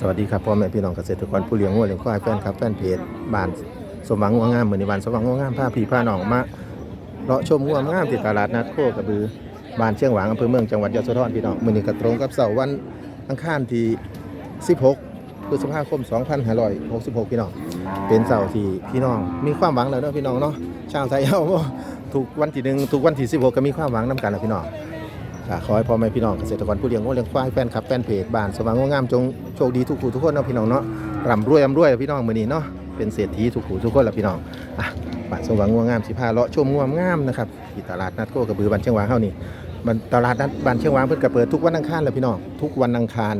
สวัสดีครับพ่อแม่พี่น้องเกษตรกรผู้เลี้ยงวัวเลี้ยงควายแฟนครับแฟนเพจบ้านสมหวังงัวงามเหมือนในบ้านสมหวังงัวงามผ้าผีผ้าหนองมาเลาะชมงัวงามที่ตลาดนัดโคกระบือบ้านเชียงหวางอำเภอเมืองจังหวัดยะโสธรพี่น้องมือนี้ก็ตรงกับเสาร์วันอังคารที่ 16พฤษภาคม 2566 พี่น้องเป็นเสาร์ที่พี่น้องมีความหวังแล้วเนาะพี่น้องเนาะชาวไทยเอาถูกวันที่หนึ่งถูกวันที่ 16 ก็มีความหวังนํกันแล้วพี่น้อง ขอให้พ่อแม่พี่น้องเกษตรกรผู้เลี้ยงวัวเลี้ยงควายแฟนคลับแฟนเพจบ้านสว่างงวงามจงโชคดีทุกผู้ทุกคนเนาะพี่น้องเนาะร่ำรวยร่ำรวยพี่น้องมือนี้เนาะเป็นเศรษฐีทุกผู้ทุกคนละพี่น้องอะบ้านสว่างงวงามสิพาเลาะชมงวงงามนะครับที่ตลาดนัดโคกระบือบ้านเชียงหวางเฮานี่มันตลาดนัดบ้านเชียงหวางเพิ่นก็เปิดทุกวันอังคารเลยพี่น้องทุกวันอังคาร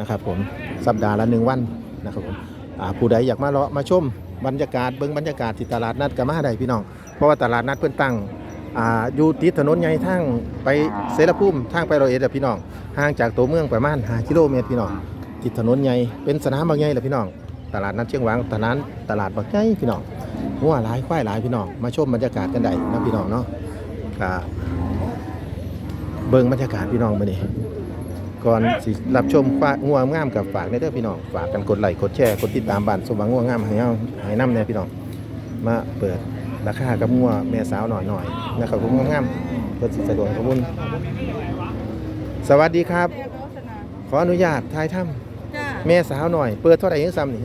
นะครับผมสัปดาห์ละหนึ่งวันนะครับผมอ่าผู้ใดอยากมาเลาะมาชมบรรยากาศเบิ่งบรรยากาศที่ตลาดนัดก็มาได้พี่น้อง เพราะว่าตลาดนัดเพิ่นตั้ง อ่าอยู่ติดถนนใหญ่ทางไปเสรภูมิทางไปร้อยเอ็ดอะพี่น้องห่างจากตัวเมืองประมาณ5กิโลเมตรพี่น้องติดถนนใหญ่เป็นสนามบางใหญ่แหละพี่น้อง ตลาดนัดเชียงหวางตลาดตลาดบางใหญ่พี่น้องหัวหลายควายหลายพี่น้องมาชมบรรยากาศกันได้นะพี่น้องเนาะก็เบิ่งบรรยากาศพี่น้องมื้อนี้ก่อนสิรับชมควายงัวงามกับฝากในเด้อพี่น้องฝากกันกดไลค์กดแชร์กดติดตามบ้านสมหวังงัวงามให้เฮาให้นำแน่พี่น้องมาเปิด ราคากับงัวแม่สาวหน่อยหน่อยๆนะครับผมงามๆเพื่อสิสะดวกขอบคุณสวัสดีครับแม่เขาชนะขออนุญาตทายถ้จ้าำแม่สาวหน่อย เปิดเท่าไหร่ยังซ้ำนี่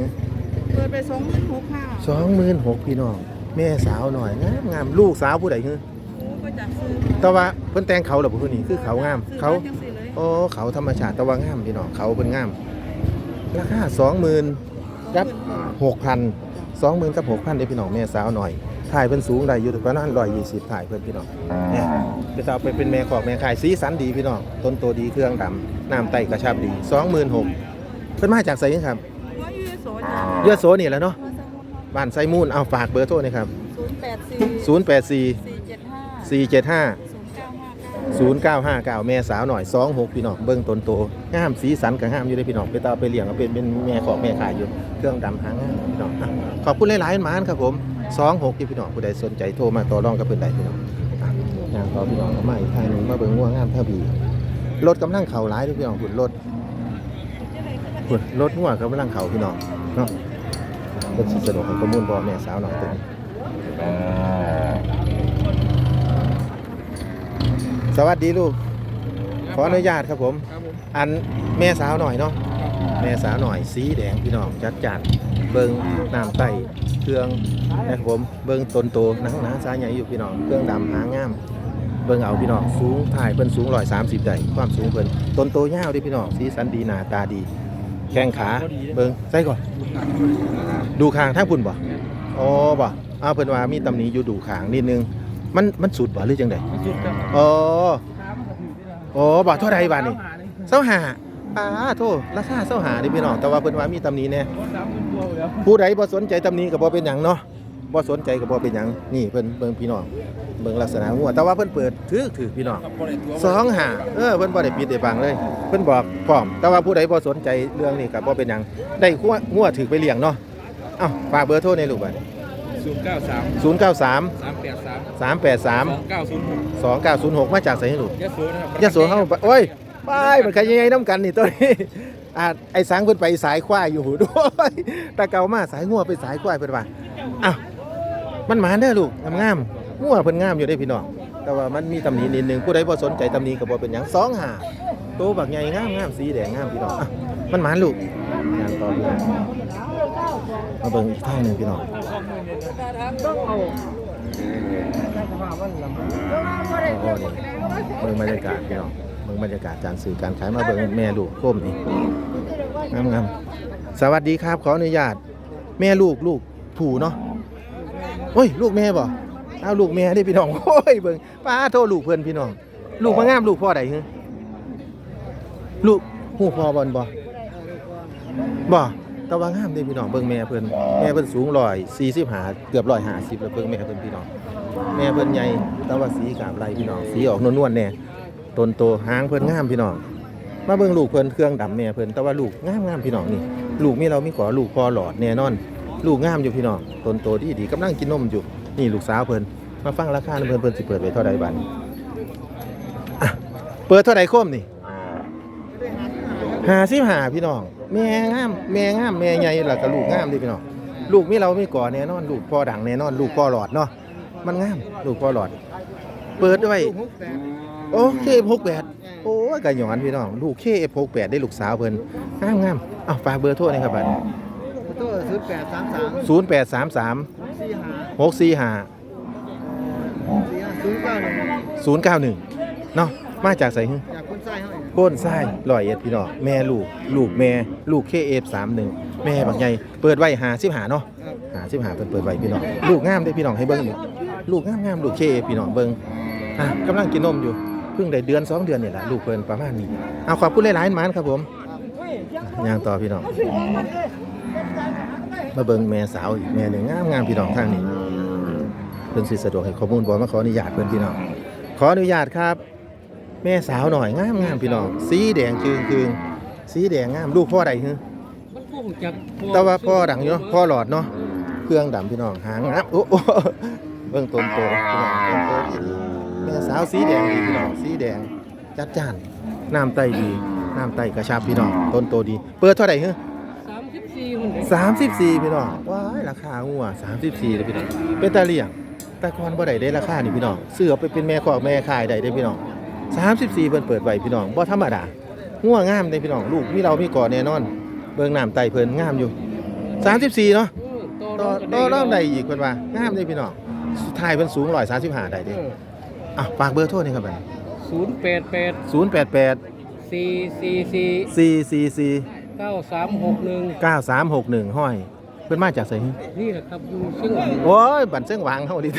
เปิดไปสองหมื่นหกห้าสองหมื่นหกพี่น้องแม่สาวหน่อยงามงามลูกสาวผู้ใดคือโอ้ก็จากซื้อแต่ว่าเพิ่นแต่งเขาหรือผู้นี้คือเขางามซื้อเขาจังสิเลยโอ้เขาธรรมชาติแต่ว่างามพี่น้องเขาเพิ่นงามราคาสองหมื่นกับหกพันสองหมื่นกับหกพันเด้พี่น้องแม่สาวหน่อย ถ่ายเพิ่นสูงได้อยู่ประมาณร้อยยี่สิบถ่ายเพิ่นพี่น้องเนี่ยจะเอาไปเป็นแม่ขอกแม่ขายสีสันดีพี่น้องต้นโตดีเครื่องดำน้ำไตกระชับดีสองหมื่นหกเพิ่นมาจากไสครับว่ายูโสจ้าเยอะโสนี่แหละเนาะบ้านไซมูนเอาฝากเบอร์โทรหนี่อยครับศูนย์แปดสี่084สี่เจ็ดห้า475ศูนย์เก้าห้าเก้า0959 แม่สาวหน่อย 26 พี่น้องเบิ่งต้นโตงามสีสันก็งามอยู่เลยพี่น้องไปตาไปเลี้ยงก็เป็นเป็นแม่ขอกแม่ขายอยู่ เครื่องดำหางามพี่น้องอะขอบคุณหลายๆหมานครับผม 26ที่พี่น้องผู้ใดสนใจโทรมาต่อรองกับเพิ่นได้พี่น้องอะงานต่อพี่น้องก็มาอีกทางหนึงมาเบิ่งง่วงงามท่าบีรถกำลังเข่าหลายเด้อพี่น้องหุ่นรถพุ่นรถหัวเขากำลังเขาพี่น้องเนาะรถสิสะดวกให้ข้อมูลพ่อแม่สาวหน่อยตัวนี้สวัสดีลูกขออนุญาตครับผมครับผมอันแม่สาวหน่อยเนาะ แม่สาวหน่อยสีแดงพี่น้องจัดจัดเบิงน้ำไตเครื่องนะครับผมเบิงต้นโตหนังหนาสายใหญ่อยู่พี่น้องเครื่องดำหางามเบิ่งเอาพี่น้องสูงถ่ายเพิ่นสูงร้อยสามสิบได้ความสูงเพิ่นต้นโตยาวเดิพี่น้องสีสันดีหน้าตาดี แข้งขาเบิ่งใส่ก่อน ดูคางทั้งพุ่นบ่อ๋อบ่อ้าวเพิ่นว่ามีตำหนิอยู่ดูคางนิดนึงมันมันสุดบ่หรือจังไดจุดครับอ๋อค้ามันก็ถือได้ละอ๋อบ่เท่าใดบาดนี้หาเลยเซาหา อ่าโทษราคาเซาหาเดิพี่น้องแต่ว่าเพิ่นว่ามีตำหนิแน่รถสามหมื่นตัวอยู่แล้วผู้ใดบ่สนใจตำหนิก็บ่เป็นหยังเนาะบ่สนใจก็บ่เป็นหยังนี่เพิ่นเบิ่งพี่น้องเบิ่งลักษณะงัวแต่ว่าเพิ่นเปิดถือถือพี่น้องกับบริษัทสองหาเออเพิ่นบ่ได้ปิดได้บังเลย เพิ่นบอกพร้อม แต่ว่าผู้ใดบ่สนใจเรื่องนี้ก็บ่เป็นหยังได้งัวงัวถือไปเลี้ยงเนาะเอ้าฝากเบอร์โทรในลูกบัดศูนย์เก้าสาม093สามแปดสาม383สองเก้าศูนย์หก2906 มาจากไสให้ลูกยะโสนะครับยะโสเฮาโอ้ย ไปมันก็ยังไงนํกันนี่ตัวนี้อ่าไอ้สังเพิ่นไปสายควายอยู่ด้วยต่เกามาสายงัวไปสายควายเพิ่นว่าอ้าวมันหมานเด้อลูกงามๆงัวเพิ่นงามอยู่เด้พี่น้องแต่ว่ามันมีตำหนินิดนึงผู้ใดบ่สนใจตำหนิก็บ่เป็นหยังสองหาโตบักใหญ่งามงามสีแดงงามพี่น้องอะมันหมานลูกงานต่อพี่น้องมาเบิ่งอีกทางหนึงพี่น้องต้องเอาโอ้นี่เบิ่งบรรยากาศพี่น้อง บิ่งบรรยากาศการซื้อการขายมาเบิ่งแม่ลูกโคมนี่งามงามสวัสดีครับขออนุญาต แม่ลูกลูกผู้เนาะโอ้ย ลูกแม่บ่เอาลูกแม่ได้พี่น้องโอ้ยเบิ่งป้าโทษลูกเพิ่อนพี่น้อง ลูกมางามลูกพ่อใดฮึลูกหูพ่อบอลบ่บ่ต่ว่างามเด้พี่น้องเบิ่งแม่เพิ่นแม่เพิ่นสูง145เกือบ150แล้วเบิ่งแม่เพิ่นพี่น้องแม่เพิ่นใหญ่ต่ว่าสีกาบไหลพี่น้องสีออกนวลๆแน่ ต้นโตหางเพิ่นงามพี่น้องมาเบิ่งลูกเพิ่นเครื่องดำแม่เพิ่นแต่ว่าลูกงามงามพี่น้องนี่ ลูกมีเรามีขอลูกพอหลอดแน่นอน ลูกงามอยู่พี่น้องต้นโตดีดีๆกำลังกินนมอยู่นี่ลูกสาวเพิ่นมาฟังราคาเพิ่นเพิ่นสิเปิดไว้เท่าใดบัดนี้อะเปิดเท่าใดโคมนี่หาสิบหาพี่น้องแม่งามแม่งามแม่ใหญ่ล่ะก็ลูกงามดิพี่น้องลูกมีเรามีก่อแน่นอน ลูกพ่อดังแน่นอน ลูกพ่อหลอดเนาะมันงาม ลูกพ่อหลอด เปิดไว้ โอ้เคเอฟหกแปดโอ้ยกะหยอนพี่น้อง ลูกเคเอฟหกแปดได้ลูกสาวเพิ่นงามงามอ้าวฝากเบอร์โทรหนี่อยครับบัดตัวศูนย์แปดสามสามศูนย์แปดสามสามสี่ห้าหกสี่ห้าสี่ห้าศูนย์เก้าหนึ่งศูนย์เก้าหนึ่งเนาะมาจากไสฮึจากคนใต้ให้โพ้นทรายลอยเอ็ดพี่น้องแม่ลูกลูกแม่ลูกเคเอฟสามหนึ่งแม่บักใหญ่เปิดไว้หาสิบหาเนาะหาสิบหาเปิดเปิดไว้พี่น้องลูกงามได้อพี่น้องให้เบิ้งอยู่ลูกงามงามลูกเคเอฟพี่น้องเบิ้งอะกำลังกินนมอยู่เพิ่งได้เดือนสองเดือนนี่แหละลูกเพิ่นประมาณนี้เอาขอบคุณหลายๆหมานครับผมย่างต่อพี่น้องมาเบิ่งแม่สาวอีกแม่หนึ่งงามงามพี่น้องทางนี้เพิ่นสิสะดวกให้ข้อมูลบ่มาขออนุญาตเพิ่นพี่น้องขออนุญาตครับ แม่สาวหน่อยงามงามพี่น้องสีแดงจึงคืงสีแดงงามลูกพ่อใดฮึมันก็จากแต่ว่าพ่อดังอยู่เนาะพ่อหลอดเนาะเครื่องดำพี่น้องหางนะโอ้โอ้เบิ่งต้นโตพี่น้องต้นโตดีแม่สาวสีแดงดีพี่น้องสีแดงจัดจ้านน้ำไตดีน้ำไตกระชับพี่น้องต้นโตดี เปิดเท่าไหร่ฮึสามสิบสี่มันสามสิบสี่พี่น้องว้ายราคางัวสามสิบสี่เลยพี่น้องเป็นตาเลี่ยงแต่ก่อนบ่ได้ได้ราคานี่พี่น้องซื้อเอาไปเป็นแม่ขอกแม่ขายได้เด้อพี่น้องสามสิบสี่เพิ่นเปิดไว้พี่น้องบ่ธรรมดางัวงามเด้อพี่น้องลูกมีเรามีก่อแน่นอน เบิ่งน้ำไตเพิ่นงามอยู่สามสิบสี่เนาะต่อต่อรองได้อีกเพิ่นว่างามเด้อพี่น้องสุดท้ายเพิ่นสูงร้อยสามสิบห้าได้เด้ อะฝากเบอร์โทรนี่ครับบัดศูนย์แปดแปดศูนย์แปดแปดสี่สี่สี่สี่สี่สี่เก้าสามหกหนึ่งเก้าสามหกหนึ่งห้อย เพิ่นมาจากไสนี่แหละครับอยู่เชียงใหม่โอ้ยบันเส้งหวางเฮาดิ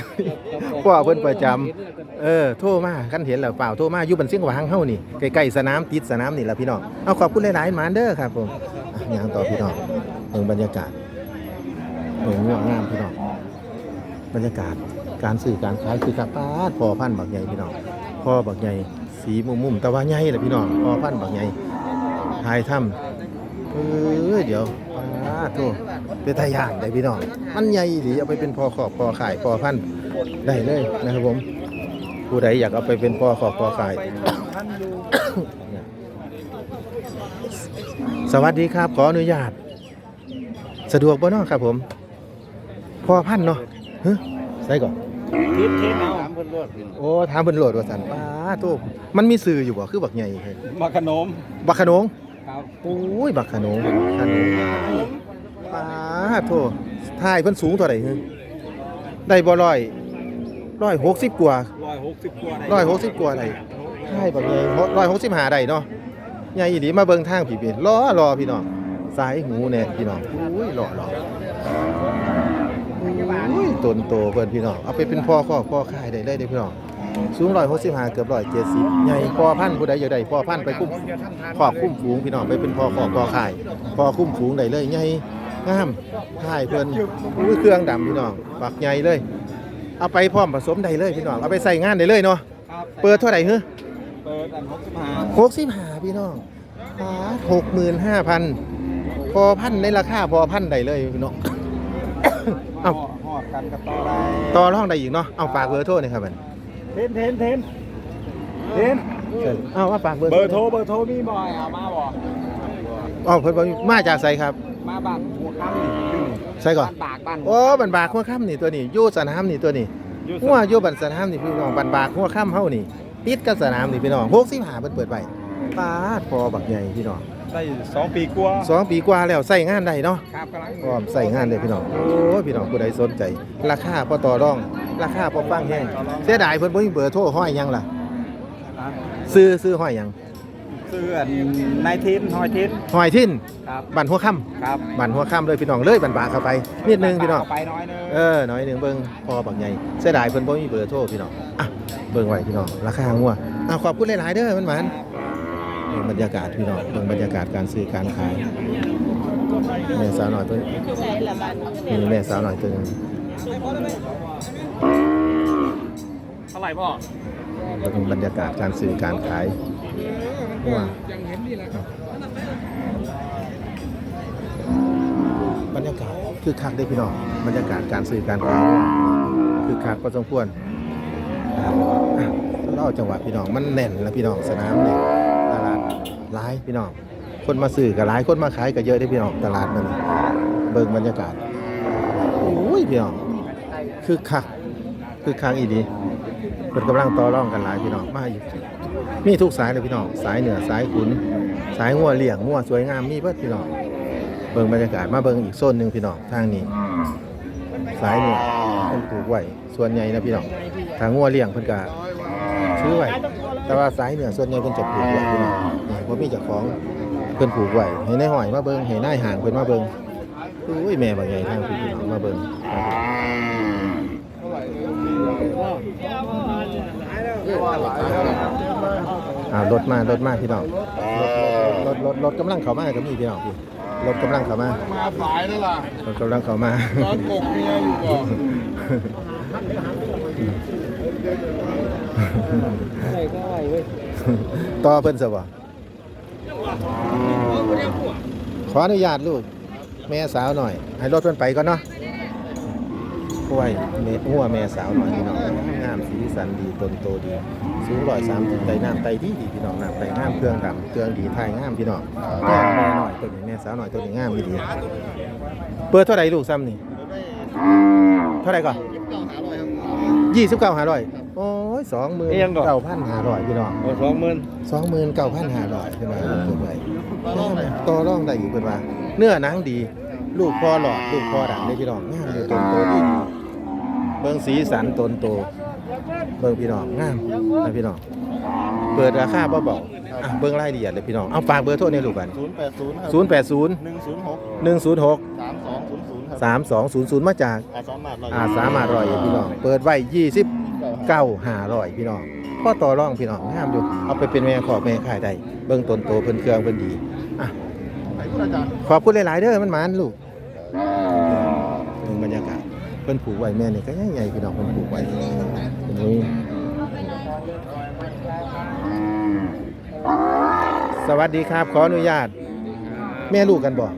พ่อเพิ่นประจำเออโทรมาคันเห็นแล้วเปล่าโทรมาอยู่บันเสียงหวางเฮานี่ใกล้ๆสนามติดสนามนี่ล่ะพี่น้องเอาขอบคุณหลายๆหมานเด้อครับผมอะย่างต่อพี่น้องเบิ่งบรรยากาศเบิ่งง่วงงามพี่น้องบรรยากาศ การสื่อการขายคือกับป้าดพอพันธุ์บักใหญ่พี่น้องพ่อบักใหญ่สีมุมๆแต่ว่าใหญ่แหละพี่น้องพอพันธุ์บักใหญ่ทายถ้ำเอ้ยเดี๋ยวป้าดโทเป็นตายางได้พี่น้องมันใหญ่หรือเอาไปเป็นพอขอบพอขายพอพันธุ์ได้เลยนะครับผมผู้ใดอยากเอาไปเป็นพ่อขอบพ่อขายสวัสดีครับขออนุญาต สะดวกบ่เนาะครับผมพ่อพันธุ์เนาะเฮะใส่ก่อน ทิศเทศเอาถามเพิ่นรวดโอ้ถามเพิ่นโหลดว่าซั่นป้าโตมันมีสื่ออยู่บ่คือบักใหญ่เฮ้ยมาขนมบักขนงครับโอ้ยบักขนงขนงป้าโตท้ายเพิ่นสูงเท่าใดฮะได้บ่ร้อยร้อยหกสิบกว่าร้อยหกสิบกว่าได้ร้อยหกสิบกว่าได้ใช่แบบนี้ร้อยหกสิบห้าได้เนาะใหญ่อีหลีมาเบิ่งทางผีเป็นรอรอพี่น้องสายหูเนี่ยพี่น้องอุ้ยรอรออุ้ย ต้นโตเพิ่นพี่น้องเอาไปเป็นพ่อข้อพ่อขายได้เลยเด้อพี่น้องสูงร้อยหกสิบห้าเกือบร้อยเจ็ดสิบใหญ่พ่อพันธุ์ผู้ใดอยากได้พ่อพันธุ์ไปคุ้มครอบคุ้มฝูงพี่น้องไปเป็นพ่อข้อพ่อขายพ่อคุ้มฝูงได้เลยใหญ่งามขายเพิ่นอุ้ยเครื่องดำพี่น้องปักใหญ่เลย เอาไปพร้อมผสมได้เลยพี่น้องเอาไปใส่งานได้เลยเนาะครับเปิดเท่าไหร่เฮ้เปิดอันหกสิบห้าหกสิบห้าพี่น้องหกหมื่นห้าพันพอพันในราคาพอพันได้เลยพี่น้องเอาห อดกันกับต่อได้ต่อรองได้อีกเนาะเอาฝากเบอร์โทรหน่อยครับมันเทนเทนเทนเทนเชิญเอาว่าฝากเบอร์เบอร์โทรเบอร์โทรมีบ่อยเอามาบ่อ๋อเพิ่นบอกมาจากไสครับ มาบ้านหัวค่ำนี่อยู่ใส่ก่อน บ้านบากบ้านโอ้บันบากหัวค่ำนี่ตัวนี้อยู่สนามนี่ตัวนี้อยู่หัวอยู่บันสนามนี่พี่น้องบันบากหัวค่ำเฮานี่ติดกับสนามนี่พี่น้องหกสิบห้าเพิ่นเปิดไว้ปาดพอบักใหญ่พี่น้อง ได้สองปีกว่าสองปีกว่าแล้วใส่งานได้เนาะครับกำลังพร้อมใส่งานเลยพี่น้องโอ้ยพี่น้องผู้ใดสนใจ ราคาพอต่อรอง ราคาพอฟังแห้งเสียดายเพิ่นบ่มีเบอร์โทรห้อยหยังล่ะซื้อซื้อห้อยหยังเสื้อนายทินหอยทินห้อยทิ้นครับบันหัวค่ำครับบันหัวค่ำเลยพี่น้องเลยบันบากเข้าไปนิดนึงพี่น้อง ไปน้อยนึงเออน้อยหนึงเบิ่งพอบักใหญ่เสียดายเพิ่นบ่มีเบอร์โทรพี่น้องอะเบิ่งไว้พี่น้องราคางัวอะขอบคุณหลายๆเด้อมันหมานเบิ่งบรรยากาศพี่น้องเบิ่งบรรยากาศการซื้อการขายแม่สาวหน่อยตัวนี้นี่แม่สาวหน่อยตัวนึงเท่าไหร่พ่อก็เป็นบรรยากาศการซื้อการขายว่าบรรยากาศคือคักได้พี่น้องบรรยากาศการซื้อการขายคือคักพอสมควรนะครับอะเล่าจังหวะพี่น้องมันแน่นแล้วพี่น้องสนามเนี่ย ตลายพี่น้อง คนมาซื้อก็หลายคนมาขายก็เยอะได้พี่น้องตลาดมันเบิ่งบรรยากาศโอ้ยพี่น้องคือคักคือคักอีดีเพิ่นกำลังต่อรองกันหลายพี่น้องมาอยู่มีทุกสายเลยพี่น้องสายเหนือสายขุน สายงัวเลี้ยงงัวสวยงามมีเบิดพี่น้องเบิ่งบรรยากาศมาเบิ่งอีกโซนหนึ่งพี่น้องทางนี้ สายเหนี่ยเพิ่นปลูกไว้ส่วนใหญ่นะพี่น้องทางงัวเลี้ยงเพิ่นก็ซื้อไว้แต่ว่าสายเหนือส่วนใหญ่เพิ่นจะปลูกไว้พี่น้อง บ่มีเจ้าของเพิ่นปลูกไว้ให้นายหอยมาเบิ่งให้นายห่างเพิ่นมาเบิ่งอุ้ยแม่บักใหญ่ทางพี่น้องมาเบิ่งอ่ารถมารถมาพี่น้องรถรถรถรถกำลังเข้ามาก็มีพี่น้องพี่รถกำลังเข้ามามาสายแล้วล่ะรถกำลังเข้ามาตอนกกเมียอยู่ก่อนต่อเพิ่นซะบ่ ขออนุญาตลูก แม่สาวหน่อย ให้รถเพิ่นไปก่อนเนาะกล้วยเม็ดหัวแม่สาวหน่อยพี่น้องงามสีสันดีต้นโตดีสูงร้อยสามไตน้ำไตดีดีพี่น้องน้ำไตงามเครื่องดำเครื่องดีถ่ายงามพี่น้องแม่แม่หน่อยตัวนี้แม่สาวหน่อยตัวนี้งามดีดีเปิดเท่าไหร่ลูกซ้ำนี่เท่าไหร่ก่อนยี่สิบเก้าห้าร้อย ยสองหมื่นเก้าพันห้าร้อยพี่น้องสองหมื่นสองหมื่นเก้าพันห้าร้อยเป็นไงเป็นไงต่อรองได้อยู่เป็นว่า เนื้อหนังดี ลูกพ่อหลอดลูกพ่อดังได้พี่น้องงามอยู่ต้นโตดีดีเบิ่งสีสันต้นโตเบิ่งพี่น้องงามนะพี่น้องเปิดราคาเบาๆอะเบิ่งรายละเอียดเลยพี่น้องเอาฝากเบอร์โทรในลูกกันศูนย์แปดศูนย์ศูนย์แปดศูนย์หนึ่งศูนย์หกหนึ่งศูนย์หกสามสองศูนย์ศูนย์ครับสามสองศูนย์ศูนย์มาจากอาสามารถอาสามารถรอยพี่น้องเปิดไว้ยี่สิบ เก้าหาร้อยพี่น้องพ่อต่อรองพี่น้องงามอยู่ เอาไปเป็นแม่ขอบแม่ขายได้เบิ่งต้นโตเพิ่นเครื่องเพิ่นดีอะคุณอาจารย์ขอบคุณหลาย ๆ เด้อมันหมานลูกถึงบรรยากาศเพิ่นผูกไว้แม่นี่ก็ใหญ่ๆพี่น้องเพิ่นผูกไว้นี้สวัสดีครับ ขออนุญาต แม่ลูกกันบ่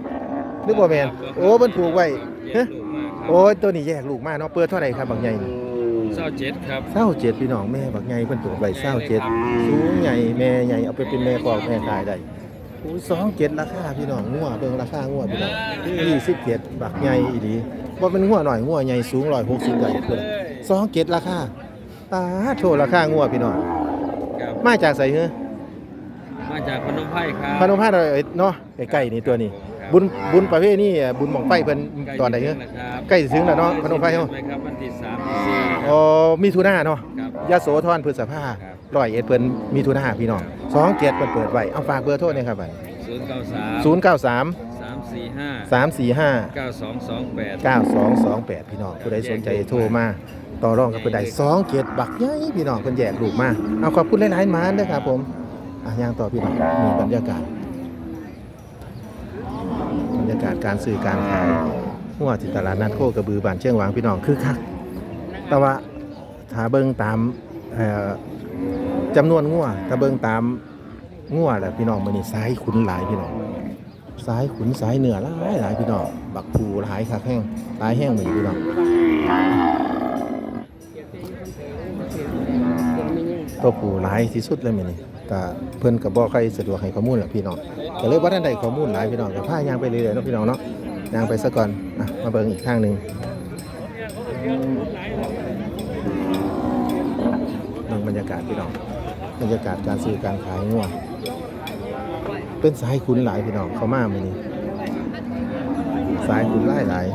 หรือบ่แม่นโอ้เพิ่นผูกไว้ฮะโอ้ยตัวนี้แยกลูกมาเนาะเปิดเท่าไหร่ครับบักใหญ่ เศร้าเจ็ดครับเศร้าเจ็ดพี่น้องแม่บักใหญ่เพิ่นเปิดไว้เศร้าเจ็ดสูงใหญ่แม่ใหญ่เอาไปเป็นแม่ขอกแม่ขายได้โอ้ยสองเจ็ดราคาพี่น้องงัวเบิ่งราคางัวพี่น้องยี่สิบเจ็ดบักใหญ่อีหลีบ่เป็นงัวหน่อยงัวใหญ่สูงร้อยหกสิบได้เพิ่นสองเจ็ดราคาตาโทราคางัวพี่น้องครับมาจากไสเฮ้อมาจากพนมไพรครับพนมพาดอยเนาะใกล้ๆนี่ตัวนี้ บุญบุญประเภทนี้อะบุญหม่องไฟเพิ่นตอนใดเฮ้อครับใกล้สิถึงแล้วเนาะพนมไพรเฮาไหมครับวันที่สามที่สี่อ๋อมีทุนาเนาะครับยะโสธรพฤษภาร้อยเอ็ดเพิ่นมีทุนาพี่น้องสองเจ็ดเพิ่นเปิดไว้เอาฝากเบอร์โทรหนี่อยครับบัดศูนย์เก้าสามศูนย์เก้าสามสามสี่ห้าสามสี่ห้าเก้าสองสองแปดเก้าสองสองแปดพี่น้องผู้ใดสนใจโทรมาต่อรองกับผู้ใดสองเกียรติบักใหญ่พี่น้องเพิ่นแยกลูกมาเอาขอบคุณหลายๆหมานเด้อครับผมอะย่างต่อพี่น้องมีบรรยากาศบรรยา การซื้อการขายหัวที่ตลาดนัดโคกระบือบ้านเชียงหวางพี่น้องคือคักแต่ว่าถ้าเบิ่งตามจำนวนงัวถ้าเบิ่งตามงัวแหละพี่น้องมื้อนี้สายขุนหลายพี่น้องสายขุนสายเหนือหลายหลายพี่น้องบักผูหลายคักแห้งหลายแห้งเหมือนพี่น้องตัวผูหลายที่สุดเลยมื้อนี้ ก็เพิ่นก็บ่ใครสะดวกให้ข้อมูลล่ะพี่น้องก็เลยบ่ทันได้ข้อมูลหลายพี่น้องก็พายางไปเรื่อยๆเนาะพี่น้องเนาะยางไปซะก่อนอะมาเบิ่งอีกข้างหนึ่งเบิ่งบรรยากาศพี่น้องบรรยากาศการซื้อการขายงัวเป็นสายขุนหลายพี่น้องเขามามื้อนี้สายขุนหลายหลาย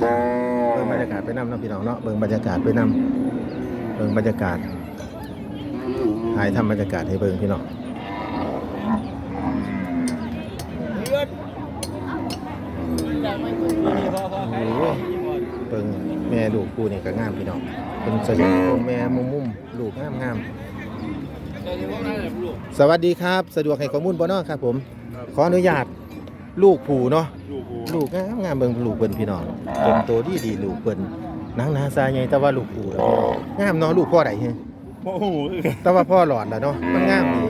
เบิ่งบรรยากาศไปนำเนะพี่น้องเนาะเบิ่งบรรยากาศไปนำเบิ่งบรรยากาศถ่ายทำบรรยากาศให้เบิ่งพี่น้องเบิ่งแม่ลูกกูนี่ก็งามพี่น้องเป็นสยองแม่มุมมุมๆลูกงามงามสวัสดีครับ สะดวกให้ข้อมูลบ่เนาครับผม ขออนุญาตลูกผูเนาะลูกงามงามเบิ่งลูกเพิ่นพี่น้องเป็นโตดีดีลูกเพิ่น หนังหนาซาใหญ่แต่ว่าลูกผูแล้วพี่น้องงามเนาะลูกพ่อใดเฮ้โอ้โหแต่ว่าพ่อหลอดแล้วเนาะมันงามดี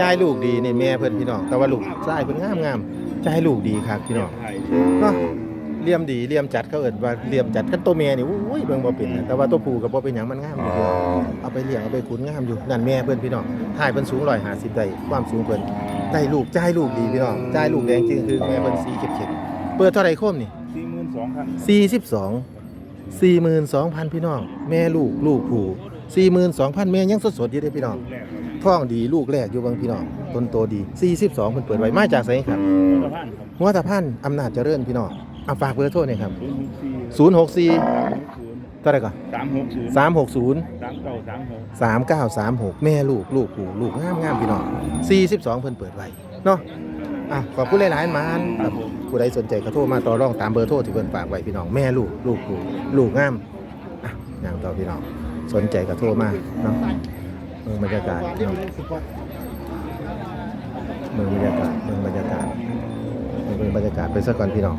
จ่ายลูกดีนี่แม่เพิ่นพี่น้องแต่ว่าลูกชายเพิ่นงามงามจ่ายลูกดีครับพี่น้องเนาะลี่ยมดีเลี่ยมจัดเขาเอิ้นว่าเลี่ยมจัดคันตัวแม่นี่อุ้ยเบิ่งบ่เป็นนะแต่ว่าตัวผู้ก็บ่เป็นหยังมันงามอยู่พี่น้องเอาไปเลี้ยงเอาไปขุนงามอยู่นั่นแม่เพิ่นพี่น้องถ่ายเพิ่นสูง150ได้ความสูงเพิ่นได้ลูกจ่ายลูกดีพี่น้องจ่ายลูกแดงจริงคือแม่เพิ่นสีเข็บๆเปิดเท่าไหร่โคมนี่สี่หมื่นสองพัน42 42,000 พี่น้อง แม่ลูกลูกผู้42,000 แม่ยังสดๆอยู่เด้พี่น้องแรกครับท้องดีลูกแรกอยู่เบางพี่น้องต้นโตดี 42เพิ่นเปิดไว้มาจากไสครับสะพานครับหัวตะพันอำนาจเจริญพี่น้องเอาฝากเบอร์โทรหน่อยครับศูนย์หกสี่064ศูนย์เท่าไหร่ก่อนสามหกศูนย์360สามเก้าสามหก3936แม่ลูก ลูกผู้ลูกงามงามพี่น้อง42เพิ่นเปิดไว้เนาะ อะขอบคุณหลายๆมานครับผู้ใดสนใจก็โทรมาต่อรองตามเบอร์โทรที่เพิ่นฝากไว้พี่น้องแม่ลูกลูกผู้ลูกงามอะอย่างต่อพี่น้องสนใจก็โทรมาเนาะเมืองบรรยากาศเนาะเมืองบรรยากาศเมืองบรรยากาศเมืองบรรยากาศไปสักก่อนพี่น้อง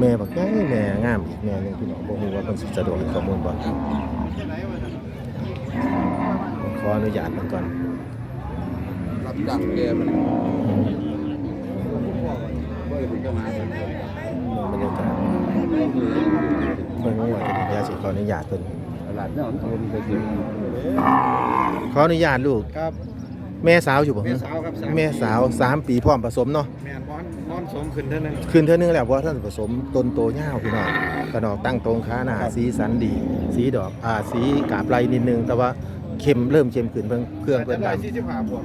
แม่บอกง่ายแม่งามอีกแม่หนึงพี่น้องบ่ฮู้ว่าเพิ่นสิสะดวกให้ข้อมูลบ่ผมข ออนุญาตมันก่อน รับจังแกมันก็มาบรรยากาศเพิ่นว่าจะเดี๋ยวสิขออนุญาตเพิ่นตลาดเนี่ยมันมีแต่เดียวขออนุญาตลูกครับ แม่สาวอยู่บ่แม่สาวครับแม่สาวสามปีพร้อมผสมเนาะแม่นอนนอนสมขึ้นเท่านั้นคืนเท่านึงแล้วเพราะท่านผสมต้นโตยาพี่น้องกระดอกตั้งตรงขาหน้าสีสันดี สีดอกอ่าสีกาบไรนิดนึงแต่ว่า เค็มเริ่มเค็มขึ้นเพิ่งเครื่องเพิ่นได้ดำสี่สิบห้าบวก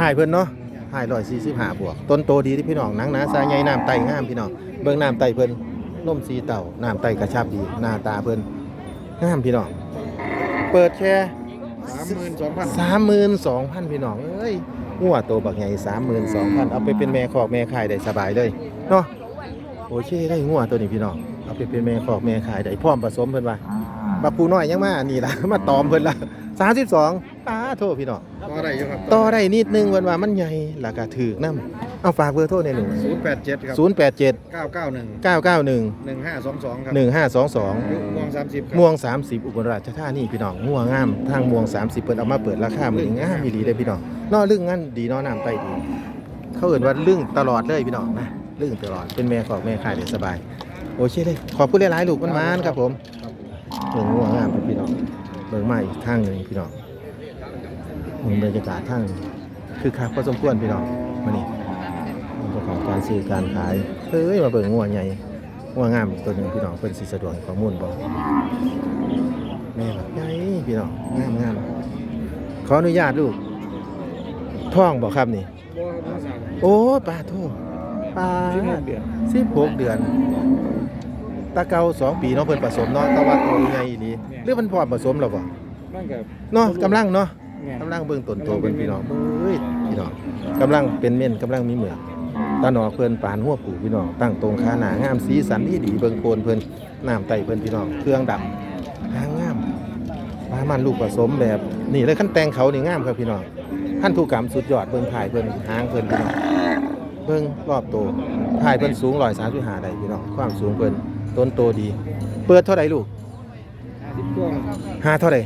หายเพิ่นเนาะหายร้อยสี่สิบห้าบวก ต้นโตดีที่พี่น้องหนังหนาสายใหญ่น้ำไตงามพี่น้องเบิ่งน้ำไตเพิ่นนมสีเต่าน้ำไตกระชับดีหน้าตาเพิ่นงามพี่น้องเปิดแค่สามหมื่นสองพันสามหมื่นสองพันพี่น้องเอ้ยงัวโตบักใหญ่สามหมื่นสองพันเอาไปเป็นแม่คอกแม่ขายได้สบายเลยเนาะโอเคได้งัวตัวนี้พี่น้องเอาไปเป็นแม่คอกแม่ขายได้พร้อมผสมเพิ่นว่าบักปูน้อยยังมานี่ล่ะมาตอมเพิ่นล่ะ สามสิบสองป้าโทษพี่น้องต่อได้อยู่ครับต่อได้นิดนึงเพิ่นว่ามันใหญ่แล้วก็ถือกนํเอาฝากเบอร์โทรในหนูศูนย์แปดเจ็ดครับศูนย์แปดเจ็ดเก้าเก้าหนึ่งเก้าเก้าหนึ่งหนึ่งห้าสองสองครับหนึ่งห้าสองสองม่วงสามสิบม่วง30อุบลราชธานีพี่น้องม่วงงามทางม่วง30เพิ่นเอามาเปิดราคามื้อนี้งามอีหลีเด้อพี่น้องเนอลึ่งงั้นดีเนอน้ำไตดี เขาเอิ้นว่าลึ่งตลอดเลยพี่น้องนะลึ่งตลอดเป็นแม่ของแม่ขายได้สบาย โอเคเลยขอบคุณหลายๆลูกมันมานครับผมเบิ่งม่วงงามครับพี่น้อง เบิ่งมาอีกทางหนึงพี่น้องเบิ่งบรรยากาศทางคือคักพอสมควรพี่น้องมานี่เจ้าของการซื้อการขายเฮ้ยมาเบิ่งงัวใหญ่งัวงามอีกตัวหนึงพี่น้องเพิ่นสิสะดวกให้ข้อมูลบ่แม่แบบใหญ่พี่น้องงามงามขออนุญาตลูกท้องบอกครับนี่โอ้ปลาทูปลาสิบหกเดือน ตาเกาสองปีเนาะเพิ่นผสมเนาะแตะวันโตใหญ่อีนีหรือมันพร้อมผสมแล้วบ่นั่นกับเนาะกำลังเนาะเนี่ยกำลังเบิ่งต้นโตเพิ่นพี่น้องเอ้ยพี่น้องกำลังเป็นเม่นกำลังมีเหมือกตาหนอกเพิ่นปานหัวปูพี่น้องตั้งตรงขาหน้างามสีสันดีดีเบิ่งโคนเพิ่นน้ำไตเพิ่นพี่น้องเครื่องดำหางงามปลามันลูกผสมแบบนี่เลยขั้นแตงเขานี่งามครับพี่น้องขั้นถูกกรรมสุดยอดเบิ่งถ่ายเพิ่นหางเพิ่นพี่น้อง เบิ่งรอบโตถ่ายเพิ่นสูงร้อยสามสิบห้าได้พี่น้อง ความสูงเพิ่น ต้นโตดี เปิดเท่าไหร่ลูกห้าสิบตัวห้าเท่าไหร่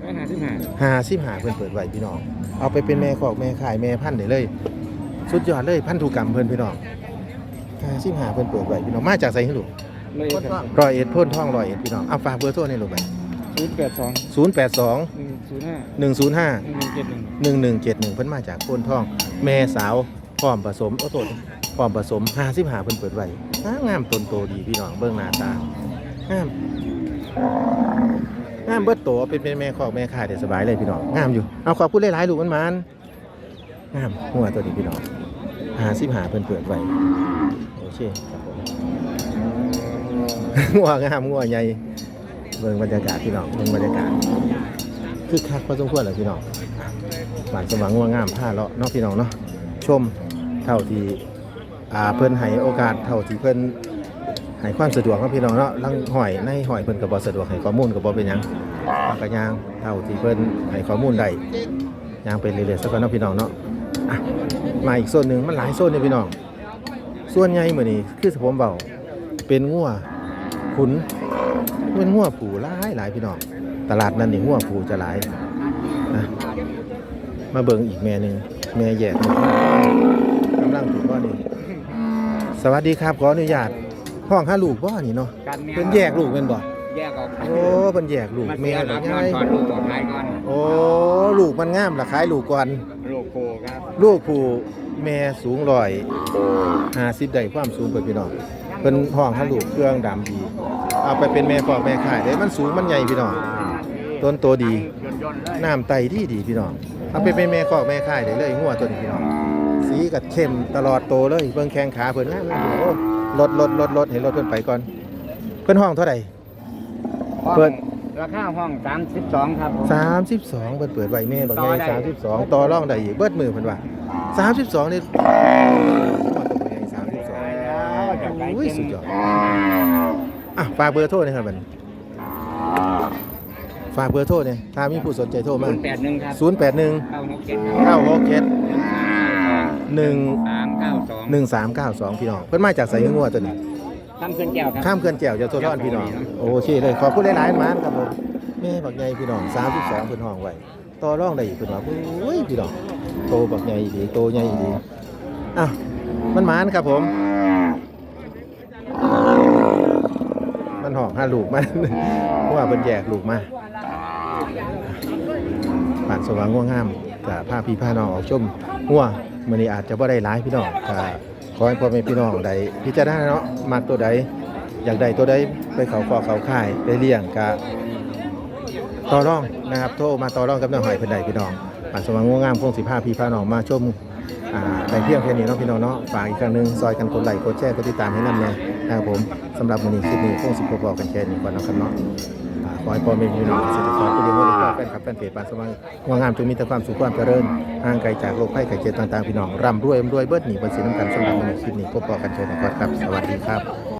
ไม่ห้าสิบห้าห้าสิบห้าเพิ่นเปิดไว้พี่น้อง เอาไปเป็นแม่คอกแม่ขายแม่พันธุ์ได้เลย สุดยอดเลยพันธุกรรมเพิ่นพี่น้องห้าสิบห้าเพิ่นเปิดไว้พี่น้องมาจากไสให้ลูกเลยครับร้อยเอ็ดพ่นท่องร้อยเอ็ดพี่น้องเอาฝากเบอร์โทรในลูกไปศูนย์แปดสองศูนย์แปดสองหนึ่งศูนย์ห้าหนึ่งศูนย์ห้าหนึ่งหนึ่งเจ็ดหนึ่งหนึ่งหนึ่งเจ็ดหนึ่งเพิ่นมาจากโคนทอง แม่สาวพร้อมผสมโอ้โต พร้อมผสมห้าสิบห้าเพิ่นเปิดไว้างามต้นโตดีพี่น้องเบิ่งหน้าตางามงามเบิดโตเป็นเป็นแม่คอกแม่ขายได้สบายเลยพี่น้องงามอยู่เอาขอบคุณหลายๆลูกมันมันๆงามหัวตัวนี้พี่น้องหาสิบหาเพิ่นเปิดไว้โอเคครับผมงัวงามงัวใหญ่เบิ่งบรรยากาศพี่น้องเบิ่งบรรยากาศคือคักพอสมควรเลยพี่น้องบ้านสว่างงัวงามผ้าเลาะเนาะพี่น้องเนาะชมเท่าที่ อ่าเพิ่นให้โอกาสเท่าที่เพิ่นให้ความสะดวกเนาะพี่น้องเนาะลังหอยในหอยเพิ่นก็บ่สะดวกให้ข้อมูลก็บ่เป็นหยังก็ย่างเท่าที่เพิ่นให้ข้อมูลได้ย่างไปเรื่อยๆสักก่อนเนาะพี่น้องเนาะอะมาอีกโซนหนึ่งมันหลายโซนเลยพี่น้อง ส่วนใหญ่เหมือนนี้คือผมเว้าเป็นงัวขุนเป็นงัวผูหลายหลายพี่น้อง ตลาดนั้นนี่งัวผูจะหลายนะมาเบิ่งอีกแม่หนึ่งแม่แยก สวัสดีครับขออนุญาตห้องหาลูกบ่นี่เนาะกันเนี่ยเพิ่นแยกลูกเป็นบ่แยกออกโอ้เพิ่นแยกลูกมันแม่เสียหบ่ลังใหก่อญ่นก่อนลูกออกท้ายก่อนโอ้ลูกมันงามล่ะขายลูกก่อน ลูกโคครับลูกผู้แม่สูงร้อยห้าสิบได้ความสูงเปิดพี่น้องเพิ่นห้องให้ลูกเครื่องดำดี เอาไปเป็นแม่พ่อแม่ขายได้มันสูงมันใหญ่พี่น้องต้นโตดีย่นย่นๆเลยน้ำไตที่ดีพี่น้องเอาไปเป็นแม่พ่อแม่ขายได้เลยงัวตัวนี้พี่น้อง สีกัดเข้มตลอดโตเลยเบิ่งแข้งขาเพิ่นงามเลยโอ้ลดลดลดลดให้ลดเพิ่นไปก่อน เพิ่นห้องเท่าไหร่ ห้องเปิด ราคาห้อง32ครับผม 32เพิ่นเปิดไว้แม่บักต่อใหได้ ญ่32 ต่อรองได้อีกเบิดมือเพิ่นว่า32นี่ว่าตัวใหญ่32อุ้ยสุดยอดอะฝากเบอร์โทรหนะครับบัดนฝากเบอร์โทรเนี่ยถ้ามีผู้สนใจโทรมา081ครับ0 8 1 967 9 6 7 1 1 1 3 9 2พี่น้องเพิ่นมาจากใส่งัวตัวนี้ทำเคลื่อนแก้วครับ ข้ามเขื่อนแก้วจะโซทอนพี่น้องโอเคเลยขอบคุณหลายๆมานครับผมแม่บักใหญ่พี่น้อง32เพิ่นห้องไว้ต่อรองได้อีกเพิ่นว่าโอ้ยพี่น้องโตบักใหญ่ดีโตใหญ่ดีอะมันหมานครับผม มันหอกหาลูกมันเพราะว่าเป็นแยกลูกมาผ่านสว่างง่วงงามกับผ้าพี่ผ้าน้องออกชมง่ว มื่อนี้อาจจะบ่ได้หลายพี่น้องก็ขอให้พ่อแม่พี่น้องได้พิจารณาเนาะมักตัวใดอยากได้ตัวใดไปเขาคอเขาค่ายไปเลี้ยงกะต่อรองนะครับ โทรมาต่อรองกับน้าหอยเพิ่นได้พี่น้องผ่าสว่างง่วงงามคงสิพาพี่พาน้องมาชมอ่าได้เพียงแค่นี้เนาะพี่น้องเนาะฝากอีกครั้งหนึงซอยกันกดไลค์กดแชร์กดติดตามให้นำแน่นะครับผมสำหรับมื้อนี้คลิปนี้คงสิพอๆกันแค่นี้ก่อนนะครับเนาะ อ่าขอให้พ่อแม่พี่น้องเกษตรกรผู้เลี้ยงวัวเลี้ยงควายแฟนคลับแฟนเพจบ้านสว่างงวงามจงมีแต่ความสุขความเจริญห่างไกลจากโรคภัยไข้เจ็บต่างๆพี่น้องร่ำรวยร่ำรวยเบิดหนีบนสีน้ำกันสมบัติในคลิปนี้พบกันเจอกันก่อนครับ สวัสดีครับ